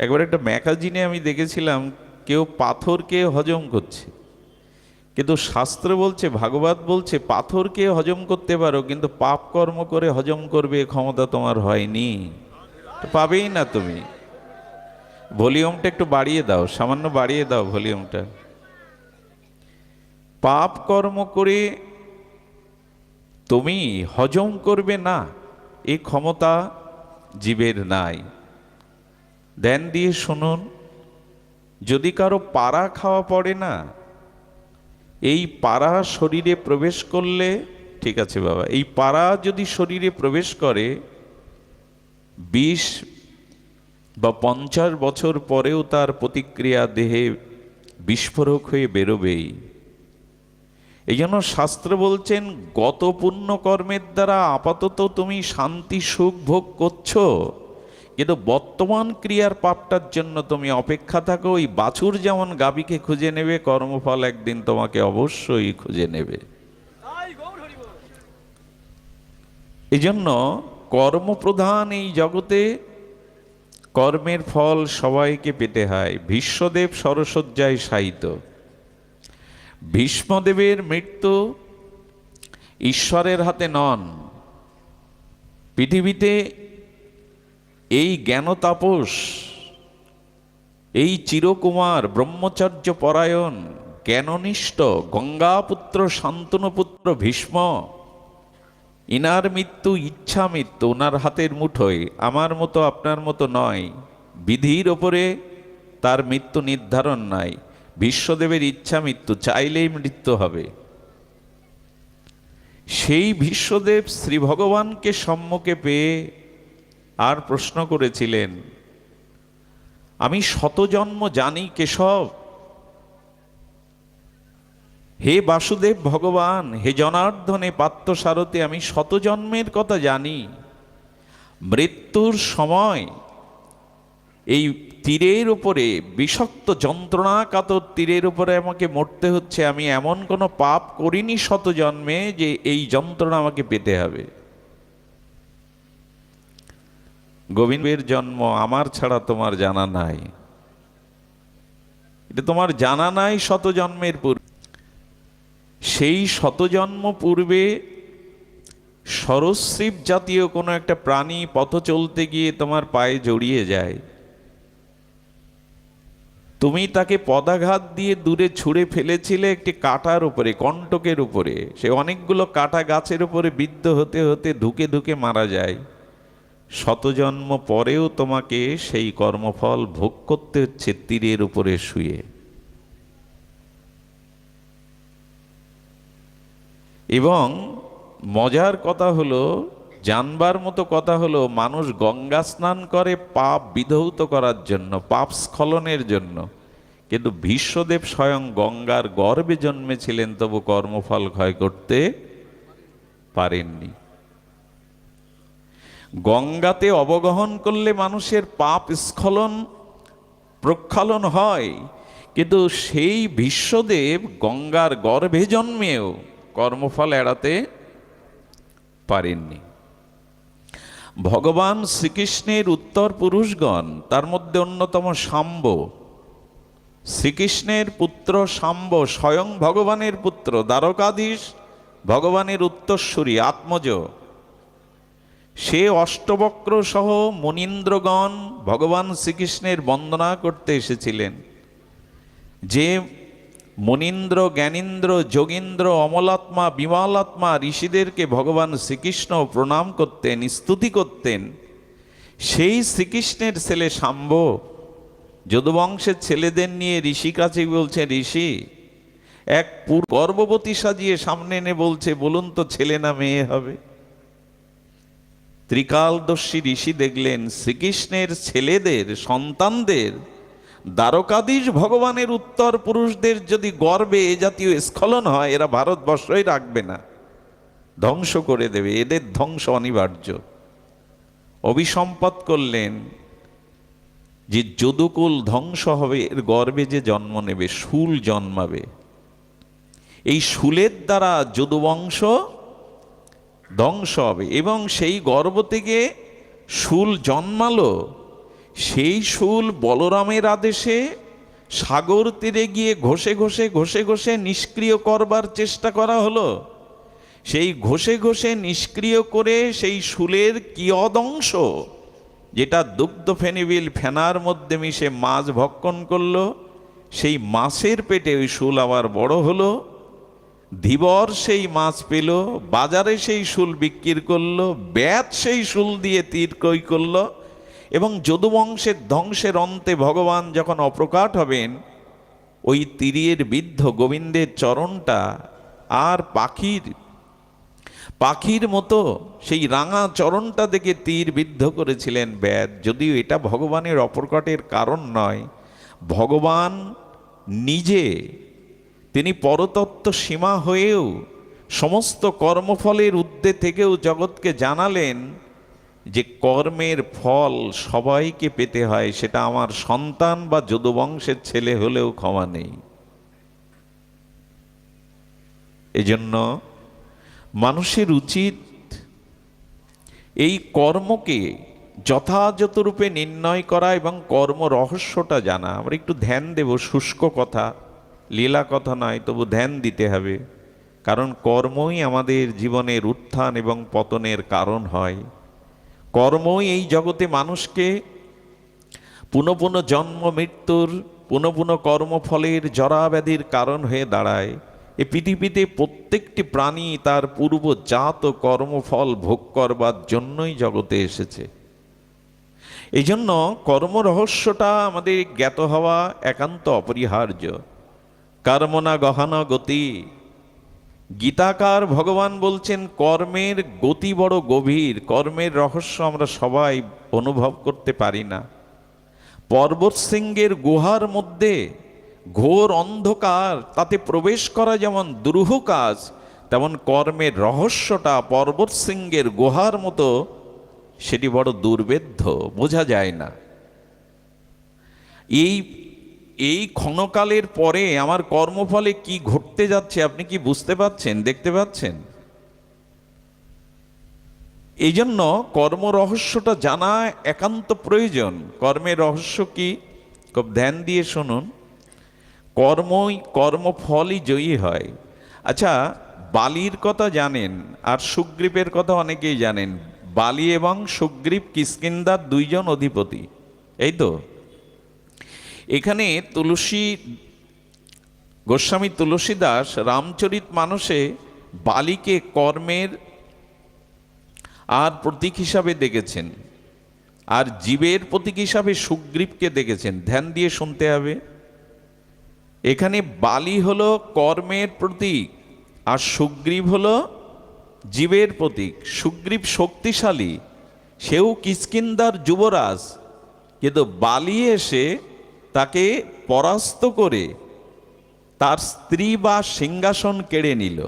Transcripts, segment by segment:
একবার একটা ম্যাগাজিনে আমি দেখেছিলাম, কেউ পাথরকে হজম করছে। কিন্তু শাস্ত্র বলছে, ভাগবত বলছে, পাথরকে হজম করতে পারো, কিন্তু পাপ কর্ম করে হজম করবে, ক্ষমতা তোমার হয়নি। পাবেই না তুমি। ভলিউমটা একটু বাড়িয়ে দাও, সামান্য বাড়িয়ে দাও ভলিউমটা। পাপ কর্ম করে তুমি হজম করবে না এই ক্ষমতা জীবের নাই। ধ্যান দিয়ে শুনুন, যদি কারও পাড়া খাওয়া পড়ে না, এই পাড়া শরীরে প্রবেশ করলে, ঠিক আছে বাবা, এই পাড়া যদি শরীরে প্রবেশ করে, বিশ বা পঞ্চাশ বছর পরেও তার প্রতিক্রিয়া দেহে বিস্ফোরক হয়ে বেরোবেই। এই জন্য শাস্ত্র বলছেন গত পুণ্য কর্মের দ্বারা আপাতত তুমি শান্তি সুখ ভোগ করছ। কিন্তু বর্তমান ক্রিয়ার পাপটার জন্য তুমি অপেক্ষা থাকো, ওই বাছুর যেমন গাবিকে খুঁজে নেবে, কর্মফল একদিন তোমাকে অবশ্যই খুঁজে নেবে। এই জন্য কর্মপ্রধান এই জগতে, কর্মের ফল সবাইকে পেতে হয়। ভীষ্মদেব সরসজ্জায় শায়িত। ভীষ্মদেবের মৃত্যু ঈশ্বরের হাতে নন। পৃথিবীতে এই জ্ঞান তাপস এই চিরকুমার ব্রহ্মচর্য পরায়ণ, জ্ঞাননিষ্ঠ গঙ্গাপুত্র শান্তনুপুত্র ভীষ্ম, ইনার মৃত্যু ইচ্ছা মৃত্যু ওনার হাতের মুঠোয়, আমার মতো আপনার মতো নয়। বিধির ওপরে তার মৃত্যু নির্ধারণ নাই। বিশ্বদেবের ইচ্ছা মৃত্যু, চাইলেই মৃত্যু হবে। সেই বিশ্বদেব শ্রী ভগবানকে সম্মুখে পেয়ে আর প্রশ্ন করেছিলেন, আমি শতজন্ম জানি কেশব। হে বাসুদেব ভগবান, হে জনার্দনে পাত্র সারতে আমি শতজন্মের কথা জানি। মৃত্যুর সময় এই তীরের উপরে, বিষাক্ত যন্ত্রণা কাতর তীরের উপরে আমাকে মরতে হচ্ছে। আমি এমন কোনো পাপ করিনি শত জন্মে যে এই যন্ত্রণা আমাকে পেতে হবে। গোবিন্দের জন্ম আমার ছাড়া তোমার জানা নাই। এটা তোমার জানা নাই শত জন্মের পূর্বে। সেই শতজন্ম পূর্বে সরস্বীপ জাতীয় কোনো একটা প্রাণী পথ চলতে গিয়ে তোমার পায়ে জড়িয়ে যায়। তুমি তাকে পদাঘাত দিয়ে দূরে ছুঁড়ে ফেলেছিলে একটি কাটার উপরে, কণ্টকের উপরে। সে অনেকগুলো কাটা গাছের উপরে বিদ্ধ হতে হতে ধুকে ধুকে মারা যায়। শতজন্ম পরেও তোমাকে সেই কর্মফল ভোগ করতে হচ্ছে তীরের উপরে শুয়ে। এবং মজার কথা হলো, জানবার মতো কথা হলো, মানুষ গঙ্গা স্নান করে পাপ বিধৌত করার জন্য, পাপ স্খলনের জন্য। কিন্তু ভীষ্মদেব স্বয়ং গঙ্গার গর্বে জন্মেছিলেন, তবু কর্মফল ক্ষয় করতে পারেননি। গঙ্গাতে অবগহন করলে মানুষের পাপ স্খলন, প্রক্ষালন হয়। কিন্তু সেই বিশ্বদেব গঙ্গার গর্ভে জন্মেও কর্মফল এড়াতে পারেননি। ভগবান শ্রীকৃষ্ণের উত্তর পুরুষগণ, তার মধ্যে অন্যতম শাম্ব। শ্রীকৃষ্ণের পুত্র শাম্ব স্বয়ং ভগবানের পুত্র, দ্বারকাধীশ ভগবানের উত্তরসূরি, আত্মজ। সে অষ্টবক্র সহ মুনীন্দ্রগণ ভগবান শ্রীকৃষ্ণের বন্দনা করতে এসেছিলেন। যে মনীন্দ্র, জ্ঞানীন্দ্র, যোগীন্দ্র, অমলাত্মা, বিমলাত্মা ঋষিদেরকে ভগবান শ্রীকৃষ্ণ প্রণাম করতেন, স্তুতি করতেন, সেই শ্রীকৃষ্ণের ছেলে শাম্ব যদুবংশের ছেলেদের নিয়ে ঋষি কাছে বলছে, ঋষি, এক গর্ভবতী সাজিয়ে সামনে এনে বলছে, বলুন তো ছেলে না মেয়ে হবে? ত্রিকালদর্শী ঋষি দেখলেন শ্রীকৃষ্ণের ছেলেদের, সন্তানদের, দ্বারকাধীশ ভগবানের উত্তর পুরুষদের যদি গর্বে এ জাতীয় স্খলন হয়, এরা ভারতবর্ষই রাখবে না। ধ্বংস করে দেবে, এদের ধ্বংস অনিবার্য। অভিসম্পদ করলেন যে যদুকুল ধ্বংস হবে, এর গর্বে যে জন্ম নেবে, শুল জন্মাবে। এই শুলের দ্বারা যদুবংশ ধ্বংস হবে। এবং সেই গর্ভ থেকে শুল জন্মালো। সেই শুল বলরামের আদেশে সাগর তীরে গিয়ে ঘষে ঘষে ঘষে ঘষে নিষ্ক্রিয় করবার চেষ্টা করা হলো। সেই ঘষে ঘষে নিষ্ক্রিয় করে সেই শুলের কিয়দংশ যেটা দুগ্ধ ফেনিবিল ফেনার মধ্যে মিশে মাছ ভক্ষণ করল, সেই মাছের পেটে ওই শুল আবার বড় হলো। ধীবর সেই মাছ পেল, বাজারে সেই শুল বিক্রি করল ব্যাত সেই শুল দিয়ে তীর কই করল এবং যদুবংশের ধ্বংসের অন্তে ভগবান যখন অপ্রকাট হবেন, ওই তীরের বিদ্ধ গোবিন্দের চরণটা আর পাখির পাখির মতো সেই রাঙা চরণটা দেখে তীর বিদ্ধ করেছিলেন ব্যাদ যদিও এটা ভগবানের অপ্রকটের কারণ নয়, ভগবান নিজে তিনি পরতত্ত্ব সীমা হয়েও সমস্ত কর্মফলের ঊর্ধ্বে থেকেও জগৎকে জানালেন যে কর্মের ফল সবাইকে পেতে হয়, সেটা আমার সন্তান বা যদুবংশের ছেলে হলেও ক্ষমা নেই। এজন্য মানুষের উচিত এই কর্মকে যথাযথ রূপে নির্ণয় করা এবং কর্ম রহস্যটা জানা। আমরা একটু ধ্যান দেব, শুষ্ক কথা। লীলা কথা নয়, তবু ধ্যান দিতে হবে। কারণ কর্মই আমাদের জীবনের উত্থান এবং পতনের কারণ হয়। কর্মই এই জগতে মানুষকে পুনঃ পুনঃ জন্ম, মৃত্যুর, পুনঃ পুনঃ কর্মফলের জরাব্যাধির কারণ হয়ে দাঁড়ায়। এ পৃথিবীতে প্রত্যেকটি প্রাণী তার পূর্ব জাত কর্মফল ভোগ করবার জন্যই জগতে এসেছে। এই জন্য কর্ম রহস্যটা আমাদের জ্ঞাত হওয়া একান্ত অপরিহার্য। কর্মনা গহনা গতি। গীতাকার ভগবান বলছেন, কর্মের গতি বড় গভীর, কর্মের রহস্য আমরা সবাই অনুভব করতে পারি না। পর্বত সিংহের গুহার মধ্যে ঘোর অন্ধকার, তাতে প্রবেশ করা যেমন দুরূহ কাজ, তেমন কর্মের রহস্যটা পর্বত সিংহের গুহার মতো, সেটি বড় দুর্বেদ্য বোঝা যায় না। এই এই ক্ষণকালের পরে আমার কর্মফলে কি ঘটতে যাচ্ছে আপনি কি বুঝতে পাচ্ছেন দেখতে পাচ্ছেন? এই জন্য কর্ম রহস্যটা জানা একান্ত প্রয়োজন। কর্মের রহস্য কি? খুব ধ্যান দিয়ে শুনুন। কর্মই কর্মফলই জয়ী হয়। আচ্ছা বালির কথা জানেন, আর সুগ্রীবের কথা অনেকেই জানেন। বালি এবং সুগ্রীব কিষ্কিন্দার দুইজন অধিপতি, এই তো? এখানে তুলসী, গোস্বামী তুলসীদাস রামচরিত মানুষে বালিকে কর্মের আর প্রতীক হিসাবে দেখেছেন। আর জীবের প্রতীক হিসাবে সুগ্রীবকে দেখেছেন। ধ্যান দিয়ে শুনতে হবে। এখানে বালি হলো কর্মের প্রতীক আর সুগ্রীব হলো জীবের প্রতীক। সুগ্রীব শক্তিশালী, সেও কিষ্কিন্দার যুবরাজ, কিন্তু বালি এসে তাকে পরাস্ত করে তার স্ত্রী বা সিংহাসন কেড়ে নিল।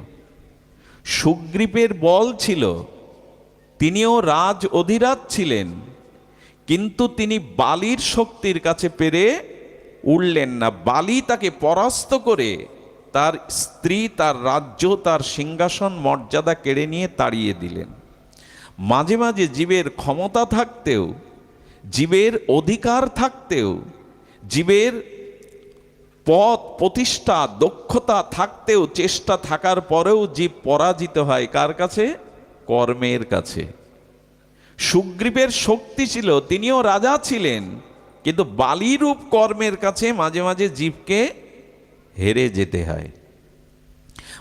সুগ্রীবের বল ছিল, তিনিও রাজ অধিরাজ ছিলেন, কিন্তু তিনি বালির শক্তির কাছে পেরে উঠলেন না। বালি তাকে পরাস্ত করে তার স্ত্রী, তার রাজ্য, তার সিংহাসন মর্যাদা কেড়ে নিয়ে তাড়িয়ে দিলেন। মাঝে মাঝে জীবের ক্ষমতা থাকতেও, জীবের অধিকার থাকতেও জীবের পথ, প্রতিষ্ঠা, দক্ষতা থাকতেও চেষ্টা থাকার পরেও জীব পরাজিত হয়। কার কাছে? কর্মের কাছে। সুগ্রীবের শক্তি ছিল, তিনিও রাজা ছিলেন, কিন্তু বালিরূপ কর্মের কাছে মাঝে মাঝে জীবকে হেরে যেতে হয়।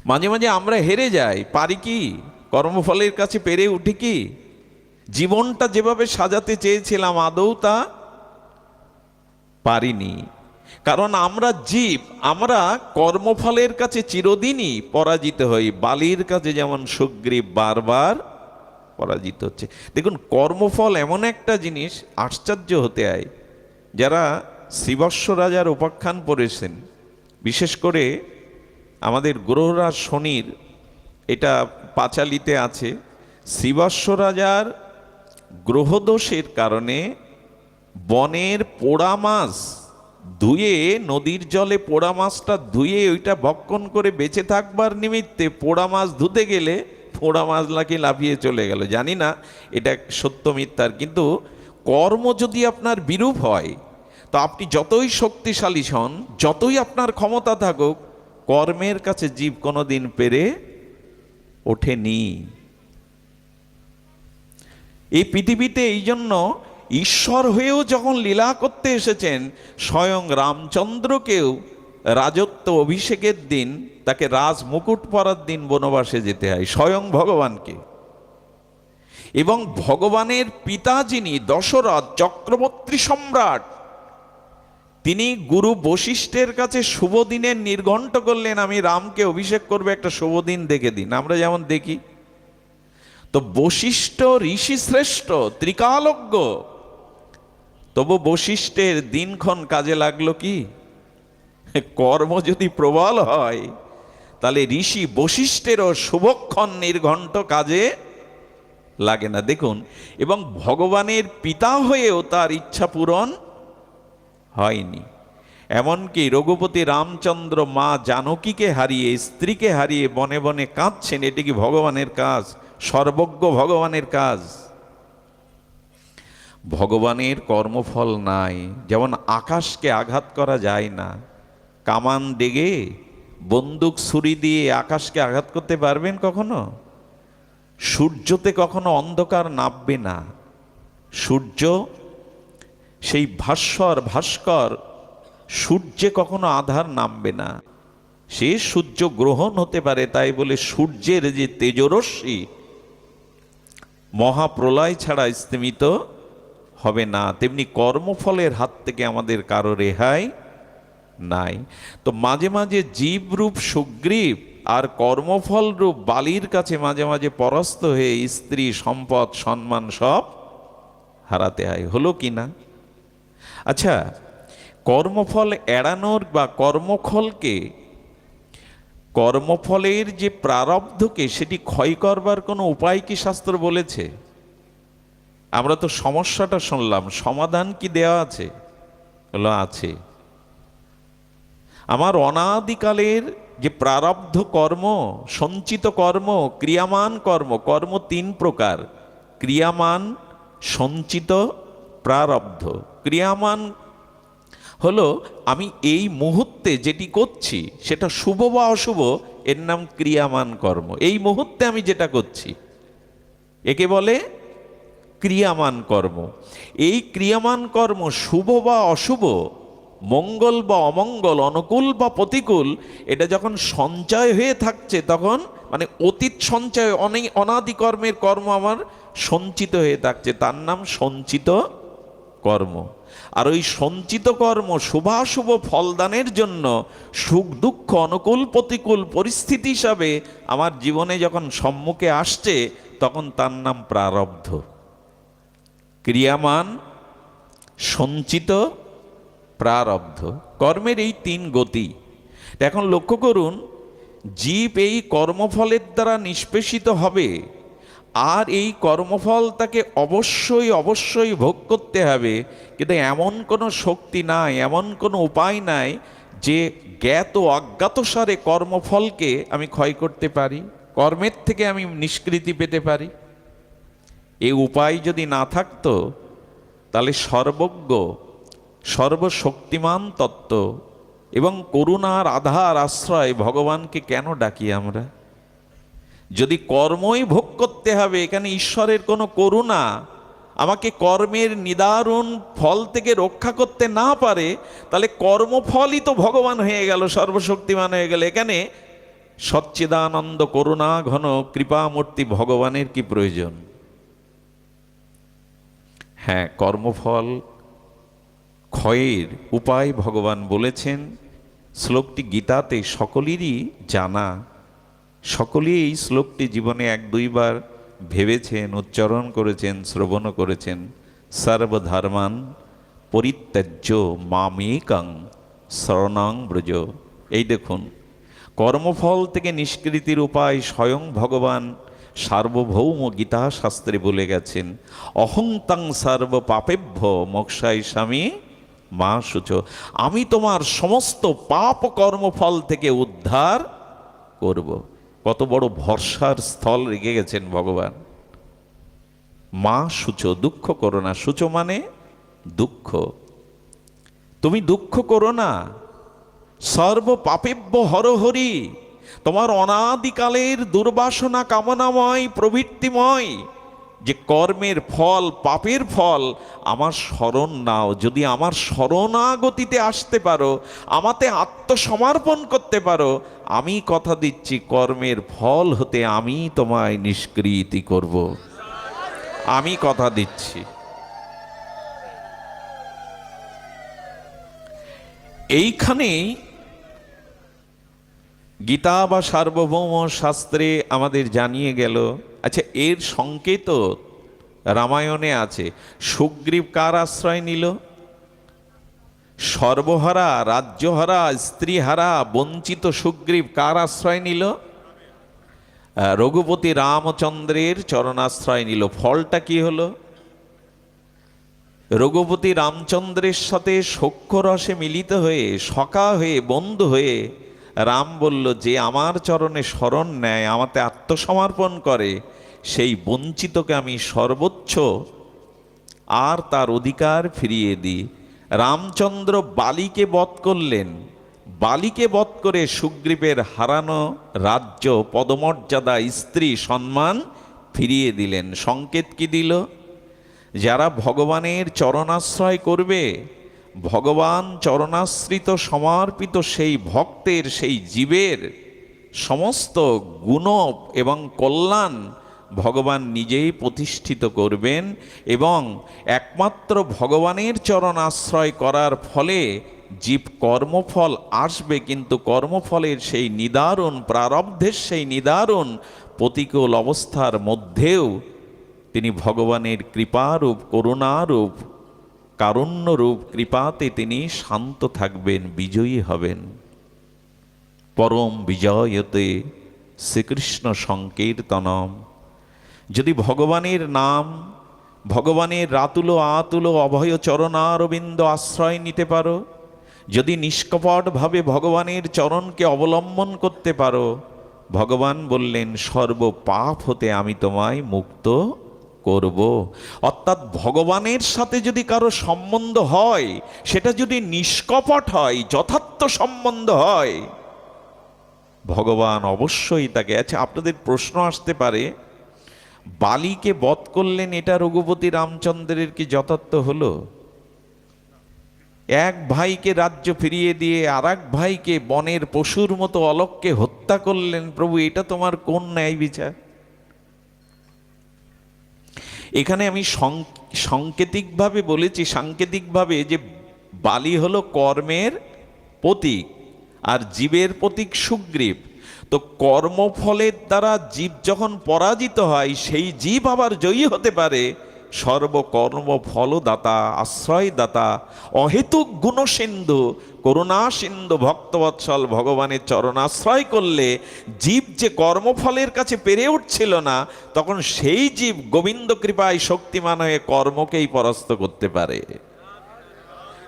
মাঝে মাঝে আমরা হেরে যাই, পারি কি? কর্মফলের কাছে পেরে উঠি কি? জীবনটা যেভাবে সাজাতে চেয়েছিলাম, আদৌ তা পারিনি। কারণ আমরা জীব, আমরা কর্মফলের কাছে চিরদিনই পরাজিত হই। বালির কাছে যেমন সুগ্রীব বারবার পরাজিত হচ্ছে। দেখুন, কর্মফল এমন একটা জিনিস আশ্চর্য হতে হয়। যারা শ্রীবৎস রাজার উপাখ্যান পড়েছেন, বিশেষ করে আমাদের গ্রহরাজ শনির, এটা পাঁচালিতে আছে। শ্রীবৎস রাজার গ্রহদোষের কারণে বনের পোড়া মাছ ধুয়ে, নদীর জলে পোড়া মাছটা ধুয়ে ওইটা ভক্ষণ করে বেঁচে থাকবার নিমিত্তে পোড়া মাছ ধুতে গেলে পোড়া মাছ নাকি লাফিয়ে চলে গেল। জানি না, এটা সত্য মিথ্যার। কিন্তু কর্ম যদি আপনার বিরূপ হয়, তো আপনি যতই শক্তিশালী হন, যতই আপনার ক্ষমতা থাকুক, কর্মের কাছে জীব কোনো দিন পেরে ওঠেনি। এই পৃথিবীতে এই জন্য ঈশ্বর হয়েও যখন লীলা করতে এসেছেন, স্বয়ং রামচন্দ্রকেও রাজত্ব অভিষেকের দিন, তাকে রাজ মুকুট পরার দিন বনবাসে যেতে হয়, স্বয়ং ভগবানকে। এবং ভগবানের পিতা যিনি দশরথ চক্রবর্তী সম্রাট, তিনি গুরু বশিষ্ঠের কাছে শুভ দিনের নির্ঘণ্ট করলেন, আমি রামকে অভিষেক করবে, একটা শুভ দিন দেখে দিন। আমরা যেমন দেখি, তো বশিষ্ঠ, ঋষি শ্রেষ্ঠ, ত্রিকালজ্ঞ তবু বশিষ্ঠের দিনক্ষণ কাজে লাগল কি? কর্ম যদি প্রবল হয়, তাহলে ঋষি বশিষ্ঠেরও শুভক্ষণ নির্ঘণ্ট কাজে লাগে না। দেখুন, এবং ভগবানের পিতা হয়েও তার ইচ্ছা পূরণ হয়নি। এমনকি রঘুপতি রামচন্দ্র মা জানকীকে হারিয়ে, স্ত্রীকে হারিয়ে বনে বনে কাঁদছেন, এটি কি ভগবানের কাজ? সর্বজ্ঞ ভগবানের কাজ? ভগবানের কর্মফল নাই, যেমন আকাশকে আঘাত করা যায় না। কামান ডেগে বন্দুক ছুরি দিয়ে আকাশকে আঘাত করতে পারবেন কখনো? সূর্যতে কখনো অন্ধকার নামবে না। সূর্য, সেই ভাস্বর ভাস্কর, সূর্যে কখনো আধার নামবে না। সে সূর্য গ্রহণ হতে পারে, তাই বলে সূর্যের যে তেজরশ্মি মহাপ্রলয় ছাড়া স্তিমিত হবে না, তেমনি কর্মফলের হাত থেকে আমাদের কারও রেহাই নাই। তো মাঝে মাঝে জীবরূপ সুগ্রীব আর কর্মফল রূপ বালির কাছে মাঝে মাঝে পরাস্ত হয়ে স্ত্রী, সম্পদ, সম্মান সব হারাতে হয়। হলো কি না? আচ্ছা কর্মফল এড়ানোর বা কর্মফলকে, কর্মফলের যে প্রারব্ধকে সেটি ক্ষয় করবার কোনো উপায় কি শাস্ত্র বলেছে? আমরা তো সমস্যাটা শুনলাম, সমাধান কি দেওয়া আছে? হলো আছে। আমার অনাদিকালের যে প্রারব্ধ কর্ম, সঞ্চিত কর্ম, ক্রিয়ামান কর্ম কর্ম তিন প্রকার। ক্রিয়ামান, সঞ্চিত, প্রারব্ধ। ক্রিয়ামান হলো, আমি এই মুহূর্তে যেটি করছি, সেটা শুভ বা অশুভ, এর নাম ক্রিয়ামান কর্ম। এই মুহূর্তে আমি যেটা করছি, একে বলে ক্রিয়ামান কর্ম। এই ক্রিয়ামান কর্ম শুভ বা অশুভ, মঙ্গল বা অমঙ্গল, অনুকূল বা প্রতিকূল, এটা যখন সঞ্চয় হয়ে থাকছে তখন মানে অতীত সঞ্চয় অনেক অনাদি কর্মের কর্ম আমার সঞ্চিত হয়ে থাকছে, তার নাম সঞ্চিত কর্ম। আর ওই সঞ্চিত কর্ম শুভাশুভ ফলদানের জন্য সুখ, দুঃখ, অনুকূল, প্রতিকূল পরিস্থিতি হিসাবে আমার জীবনে যখন সম্মুখে আসছে, তখন তার নাম প্রারব্ধ। ক্রিয়ামান সঞ্চিত প্রারব্ধ। কর্মের এই তিন গতি। এখন লক্ষ্য করুন, জীব এই কর্মফলের দ্বারা নিষ্পেষিত হবে, আর এই কর্মফল তাকে অবশ্যই অবশ্যই ভোগ করতে হবে, কিন্তু এমন কোনো শক্তি নাই, এমন কোনো উপায় নাই যে জ্ঞাত অজ্ঞাতসারে কর্মফলকে আমি ক্ষয় করতে পারি, কর্মের থেকে আমি নিষ্কৃতি পেতে পারি। এই উপায় যদি না থাকতো, তাহলে সর্বজ্ঞ, সর্বশক্তিমান তত্ত্ব এবং করুণার আধার আশ্রয় ভগবানকে কেন ডাকি আমরা? যদি কর্মই ভোগ করতে হবে, এখানে ঈশ্বরের কোনো করুণা আমাকে কর্মের নিদারুণ ফল থেকে রক্ষা করতে না পারে, তাহলে কর্মফলই তো ভগবান হয়ে গেল, সর্বশক্তিমান হয়ে গেল। এখানে সচ্চিদানন্দ করুণা ঘন কৃপামূর্তি ভগবানের কি প্রয়োজন? হ্যাঁ কর্মফল, ক্ষয়ের উপায় ভগবান বলেছেন, শ্লোকটি গীতাতে সকলেরই জানা। সকলেই এই শ্লোকটি জীবনে এক দুইবার ভেবেছেন, উচ্চারণ করেছেন শ্রবণও করেছেন। সর্বধর্মান পরিত্যাজ্য মামেকাং শরণাং ব্রজ। এই দেখুন, কর্মফল থেকে নিষ্কৃতির উপায় স্বয়ং ভগবান সার্বভৌম গীতা শাস্ত্রে বলে গেছেন অহংতাং সর্ব পাপেভ্য মোক্ষাই স্বামী মা সুচ আমি তোমার সমস্ত পাপ কর্মফল থেকে উদ্ধার করব। কত বড় ভরসার স্থল রেখে গেছেন ভগবান। মা সুচ দুঃখ করো না। সুচ মানে দুঃখ। তুমি দুঃখ করো না। সর্ব পাপেব্য হরহরি। তোমার অনাদিকালের দুর্বাসনা কামনাময়, প্রবৃত্তিময়, যে কর্মের ফল, পাপের ফল, আমার স্মরণ নাও। যদি আমার শরণাগতিতে আসতে পারো, আমাতে আত্মসমর্পণ করতে পারো, আমি কথা দিচ্ছি, কর্মের ফল হতে আমি তোমায় নিষ্কৃতি করব। আমি কথা দিচ্ছি। এইখানেই গীতা বা সার্বভৌম শাস্ত্রে আমাদের জানিয়ে গেল আচ্ছা এর সংকেত রামায়ণে আছে। সুগ্রীব কার আশ্রয় নিল? সর্বহারা, রাজ্যহারা, স্ত্রীহারা, বঞ্চিত সুগ্রীব কার আশ্রয় নিল? রঘুপতি রামচন্দ্রের চরণাশ্রয় নিল। ফলটা কি হলো? রঘুপতি রামচন্দ্রের সাথে সখ্য রসে মিলিত হয়ে সকা হয়ে, বন্ধু হয়ে রাম বলল, যে আমার চরণে শরণ নেয়, আমাতে আত্মসমর্পণ করে, সেই বঞ্চিতকে আমি সর্বোচ্চ আর তার অধিকার ফিরিয়ে দিই। রামচন্দ্র বালিকে বধ করলেন। বালিকে বধ করে সুগ্রীবের হারানো রাজ্য, পদমর্যাদা, স্ত্রী সম্মান ফিরিয়ে দিলেন। সংকেত কি দিল? যারা ভগবানের চরণাশ্রয় করবে ভগবান চরণাশ্রিত সমর্পিত সেই ভক্তের, সেই জীবের সমস্ত গুণ এবং কল্যাণ ভগবান নিজেই প্রতিষ্ঠিত করবেন এবং একমাত্র ভগবানের চরণ আশ্রয় করার ফলে জীব কর্মফল আসবে, কিন্তু কর্মফলের সেই নিদারুণ, প্রারব্ধের সেই নিদারুণ প্রতিকূল অবস্থার মধ্যেও তিনি ভগবানের কৃপারূপ, করুণারূপ কারুণ্যরূপ কৃপাতে তিনি শান্ত থাকবেন, বিজয়ী হবেন। পরম বিজয়তে শ্রীকৃষ্ণ সংকীর্তনম। যদি ভগবানের নাম, ভগবানের রাতুল আতুল অভয় চরণারবিন্দ আশ্রয় নিতে পারো, যদি নিষ্কপটভাবে ভগবানের চরণকে অবলম্বন করতে পারো, ভগবান বললেন সর্ব পাপ হতে আমি তোমায় মুক্ত করব। অর্থাৎ ভগবানের সাথে যদি কারও সম্বন্ধ হয়, সেটা যদি নিষ্কপট হয়, যথার্থ সম্বন্ধ হয়, ভগবান অবশ্যই তাকে আচ্ছা আপনাদের প্রশ্ন আসতে পারে, বালিকে বধ করলেন এটা রঘুপতি রামচন্দ্রের কি যথার্থ হলো? এক ভাইকে রাজ্য ফিরিয়ে দিয়ে আর ভাইকে বনের পশুর মতো অলককে হত্যা করলেন, প্রভু, এটা তোমার কোন ন্যায় বিচার? এখানে আমি সাংকেতিকভাবে বলেছি, সাংকেতিকভাবে যে বালি হলো কর্মের প্রতীক আর জীবের প্রতীক সুগ্রীব। তো কর্মফলের দ্বারা জীব যখন পরাজিত হয়, সেই জীব আবার জয়ী হতে পারে। সর্বকর্ম ফলদাতা আশ্রয়দাতা, অহেতুক গুণসিন্ধু করুণা সিন্ধু ভক্তবৎসল ভগবানের চরণাশ্রয় করলে জীব যে কর্মফলের কাছে পেরে উঠছিল না, তখন সেই জীব গোবিন্দ কৃপায় শক্তিমান হয়ে কর্মকেই পরাস্ত করতে পারে।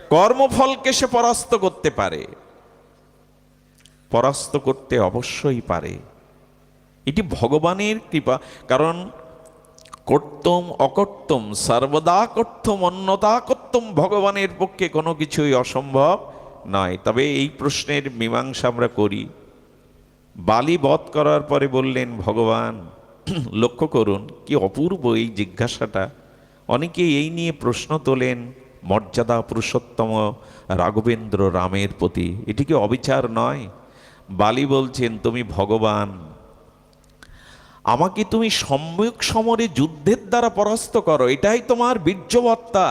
কর্মফলকে সে পরাস্ত করতে পারে। পরাস্ত করতে অবশ্যই পারে। এটি ভগবানের কৃপা, কারণ কর্তম অকর্তম, সর্বদা কর্তম অন্যতা কর্তম ভগবানের পক্ষে কোনো কিছুই অসম্ভব নয়। তবে এই প্রশ্নের মীমাংসা আমরা করি। বালি বধ করার পরে বললেন, ভগবান, লক্ষ্য করুন, কি অপূর্ব এই জিজ্ঞাসাটা। অনেকে এই নিয়ে প্রশ্ন তোলেন, মর্যাদা পুরুষোত্তম রাঘবেন্দ্র রামের প্রতি, এটি কি অবিচার নয়? বালি বলছেন, তুমি ভগবান আমাকে তুমি সম্যক সমরে যুদ্ধের দ্বারা পরাস্ত করো, এটাই তোমার বীর্যবত্তা।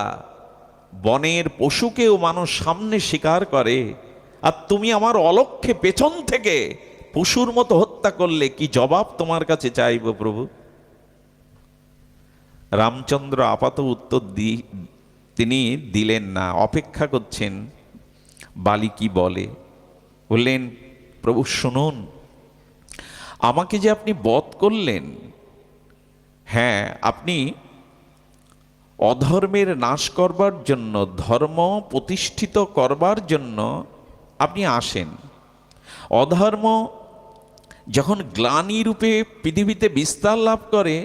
বনের পশুকেও মানুষ সামনে শিকার করে, আর তুমি আমার অলক্ষ্যে পেছন থেকে পশুর মতো হত্যা করলে কি জবাব তোমার কাছে চাইব প্রভু? রামচন্দ্র আপাত উত্তর দি, তিনি দিলেন না, অপেক্ষা করছেন বালি কি বলে, বললেন, প্রভু, শুনুন। আমাকে যে আপনি বধ করলেন হ্যাঁ আপনি অধর্মের নাশ করবার জন্য, ধর্ম প্রতিষ্ঠিত করবার জন্য আপনি আসেন। অধর্ম যখন গ্লানি রূপে পৃথিবীতে বিস্তার লাভ করে,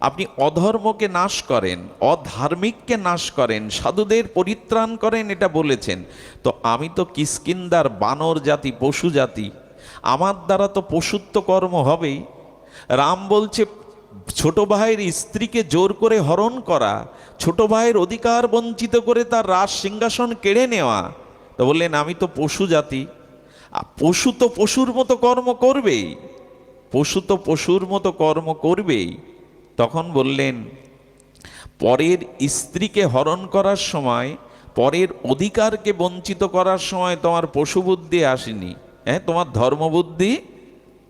আপনি অধর্মকে নাশ করেন, অধার্মিককে নাশ করেন, সাধুদের পরিত্রাণ করেন, এটা বলেছেন। তো আমি তো কিস্কিন্দার বানর জাতি, পশু জাতি আমার দ্বারা তো পশুত্ব কর্ম হবেই। রাম বলছে, ছোট ভাইয়ের স্ত্রীকে জোর করে হরণ করা, ছোট ভাইয়ের অধিকার বঞ্চিত করে তার রাজ সিংহাসন কেড়ে নেওয়া। তো বললেন, আমি তো পশু জাতি। পশু তো পশুর মতো কর্ম করবেই। পশু তো পশুর মতো কর্ম করবেই। তখন বললেন, পরের স্ত্রীকে হরণ করার সময়, পরের অধিকারকে বঞ্চিত করার সময় তোমার পশু বুদ্ধি আসেনি। হ্যাঁ তোমার ধর্মবুদ্ধি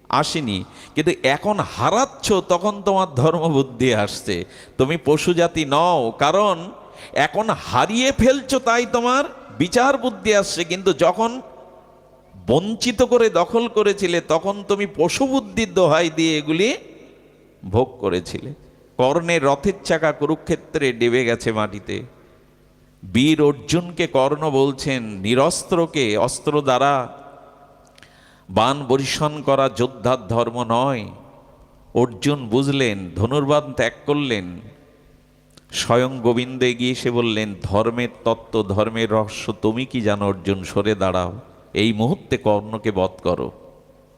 আসেনি। কিন্তু এখন হারাচ্ছ, তখন তোমার ধর্মবুদ্ধি আসছে। তুমি পশু জাতি নও, কারণ এখন হারিয়ে ফেলছো, তাই তোমার বিচার বুদ্ধি আসছে। কিন্তু যখন বঞ্চিত করে দখল করেছিলে, তখন তুমি পশু বুদ্ধির দোহাই দিয়ে এগুলি ভোগ করেছিলে। কর্ণে রথের চাকা কুরুক্ষেত্রে ডেবে গেছে মাটিতে। বীর অর্জুনকে কর্ণ বলছেন, নিরস্ত্রকে, অস্ত্র দ্বারা বান বরিশন করা যোদ্ধার ধর্ম নয়। অর্জুন বুঝলেন ধনুর্বাদ ত্যাগ করলেন। স্বয়ং গোবিন্দ এগিয়ে এসে বললেন, ধর্মের তত্ত্ব, ধর্মের রহস্য, তুমি কি জানো অর্জুন? সরে দাঁড়াও। এই মুহূর্তে কর্ণকে বধ করো।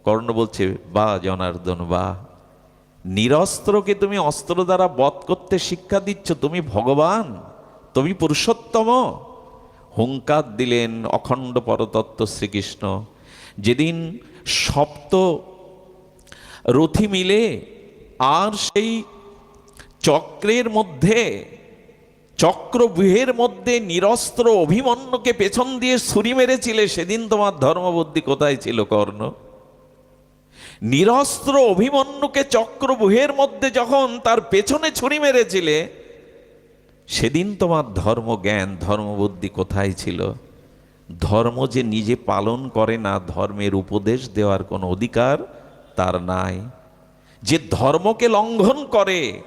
কর্ণ বলছে, বা জনার্দন, বা। নিরস্ত্রকে তুমি অস্ত্র দ্বারা বধ করতে শিক্ষা দিচ্ছ, তুমি ভগবান, তুমি পুরুষোত্তম। হুঙ্কার দিলেন অখণ্ড পরতত্ত্ব শ্রীকৃষ্ণ। যেদিন সপ্ত রথি মিলে আর সেই চক্রের মধ্যে চক্রব্যূহের মধ্যে নিরস্ত্র অভিমন্যুকে পেছন দিয়ে ছুরি মেরেছিলে, সেদিন তোমার ধর্মবুদ্ধি কোথায় ছিল কর্ণ? নিরস্ত্র অভিমন্যুকে চক্রব্যূহের মধ্যে যখন তার পেছনে ছুরি মেরেছিলে, সেদিন তোমার ধর্মজ্ঞান, ধর্মবুদ্ধি কোথায় ছিল? ধর্ম যে নিজে পালন করে না ধর্মের উপদেশ দেওয়ার কোনো অধিকার তার নাই। যে ধর্মকে লঙ্ঘন করে,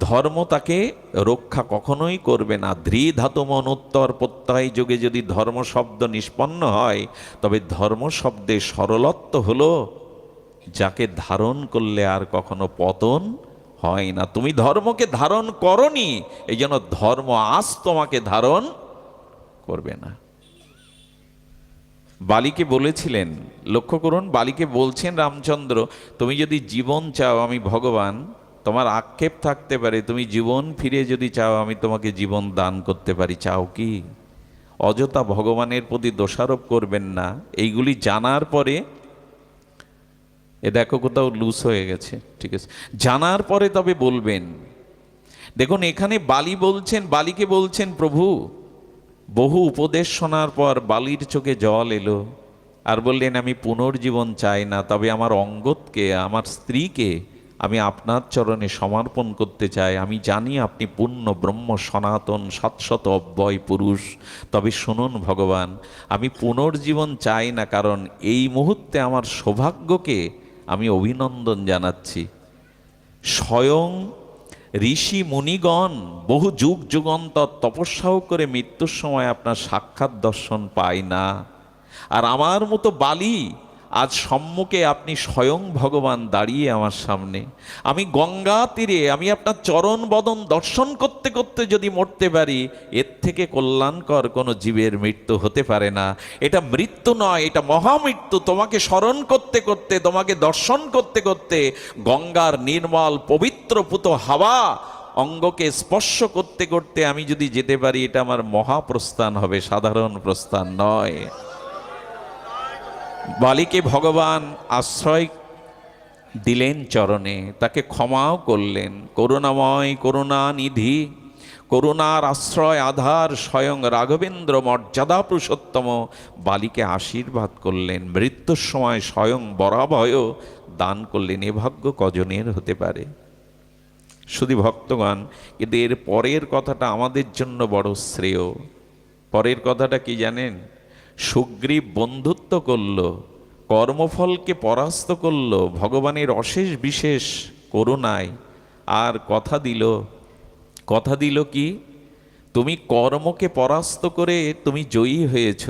ধর্ম তাকে রক্ষা কখনোই করবে না। ধৃ ধাতু মনোত্তর প্রত্যয় যুগে যদি ধর্ম শব্দ নিষ্পন্ন হয়, তবে ধর্ম শব্দে সরলত্ব হলো, যাকে ধারণ করলে আর কখনো পতন হয় না। তুমি ধর্মকে ধারণ করনি, এই জন্য ধর্ম আজ তোমাকে ধারণ করবে না। বালিকে বলেছিলেন, লক্ষ্য করুন, বালিকে বলছেন, রামচন্দ্র, তুমি যদি জীবন চাও আমি ভগবান, তোমার আক্ষেপ থাকতে পারে, তুমি জীবন ফিরে যদি চাও আমি তোমাকে জীবন দান করতে পারি, চাও কি? অযথা ভগবানের প্রতি দোষারোপ করবেন না। এইগুলি জানার পরে, এ দেখো কোথাও লুজ হয়ে গেছে, ঠিক আছে। জানার পরে তবে বলবেন। দেখুন, এখানে বালি বলছেন, বালিকে বলছেন, প্রভু বহু উপদেশ শোনার পর বালির চোখে জল এলো আর বললেন, আমি পুনর্জীবন চাই না, তবে আমার অঙ্গদকে, আমার স্ত্রীকে আমি আপনার চরণে সমর্পণ করতে চাই। আমি জানি আপনি পূর্ণ ব্রহ্ম, সনাতন শাশ্বত অব্যয় পুরুষ। তবে শুনুন ভগবান, আমি পুনর্জীবন চাই না, কারণ এই মুহূর্তে আমার সৌভাগ্যকে আমি অভিনন্দন জানাচ্ছি। স্বয়ং ঋষি মুনিগণ বহু যুগ যুগন্তর তপস্যাও করে মৃত্যুর সময় আপনার সাক্ষাৎ দর্শন পায় না। আর আমার মতো বালি আজ সম্মুখে আপনি স্বয়ং ভগবান দাঁড়িয়ে আমার সামনে। আমি গঙ্গা তীরে, আমি আপনার চরণ বদন দর্শন করতে করতে যদি মরতে পারি, এর থেকে কল্যাণকর কোনো জীবের মৃত্যু হতে পারে না। এটা মৃত্যু নয়, এটা মহামৃত্যু। তোমাকে স্মরণ করতে করতে, তোমাকে দর্শন করতে করতে গঙ্গার নির্মল, পবিত্র পুত হাওয়া অঙ্গকে স্পর্শ করতে করতে আমি যদি যেতে পারি, এটা আমার মহাপ্রস্থান হবে, সাধারণ প্রস্থান নয়। বালিকে ভগবান আশ্রয় দিলেন চরণে, তাকে ক্ষমাও করলেন। করুণাময় করুণা নিধি করুণার আশ্রয় আধার স্বয়ং রাঘবেন্দ্র মর্যাদা পুরুষোত্তম বালিকে আশীর্বাদ করলেন। মৃত্যুর সময় স্বয়ং বরাভয় দান করলেন। এ ভাগ্য কজনের হতে পারে? শুধু ভক্তগণ, কিন্তু এর পরের কথাটা আমাদের জন্য বড় শ্রেয়। পরের কথাটা কি জানেন? সুগ্রীব বন্ধুত্ব করল, কর্মফলকে পরাস্ত করল, ভগবানের অশেষ বিশেষ করুণায়। আর কথা দিল কথা দিল কি? তুমি কর্মকে পরাস্ত করে তুমি জয়ী হয়েছ,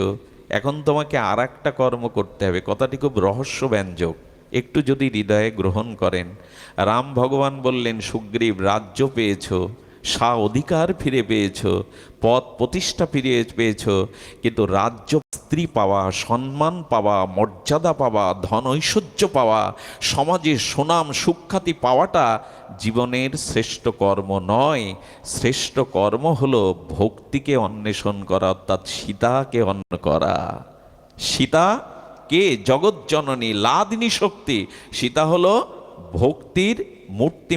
এখন তোমাকে আর একটা কর্ম করতে হবে। কথাটি খুব রহস্য ব্যঞ্জক একটু যদি হৃদয়ে গ্রহণ করেন, রাম ভগবান বললেন, সুগ্রীব, রাজ্য পেয়েছ, সা অধিকার ফিরে পেয়েছ পদ প্রতিষ্ঠা ফিরে পেয়েছ, কিন্তু রাজ্য স্ত্রী পাওয়া, সম্মান পাওয়া, মর্যাদা পাওয়া, ধন ঐশ্বর্য পাওয়া, সমাজে সুনাম সুখ্যাতি পাওয়াটা জীবনের শ্রেষ্ঠ কর্ম নয়। শ্রেষ্ঠ কর্ম হলো ভক্তিকে অন্বেষণ করা, অর্থাৎ সীতাকে অন্ন করা। সীতা কে? জগৎজননী লাদিনী শক্তি। সীতা হলো ভক্তির মূর্তি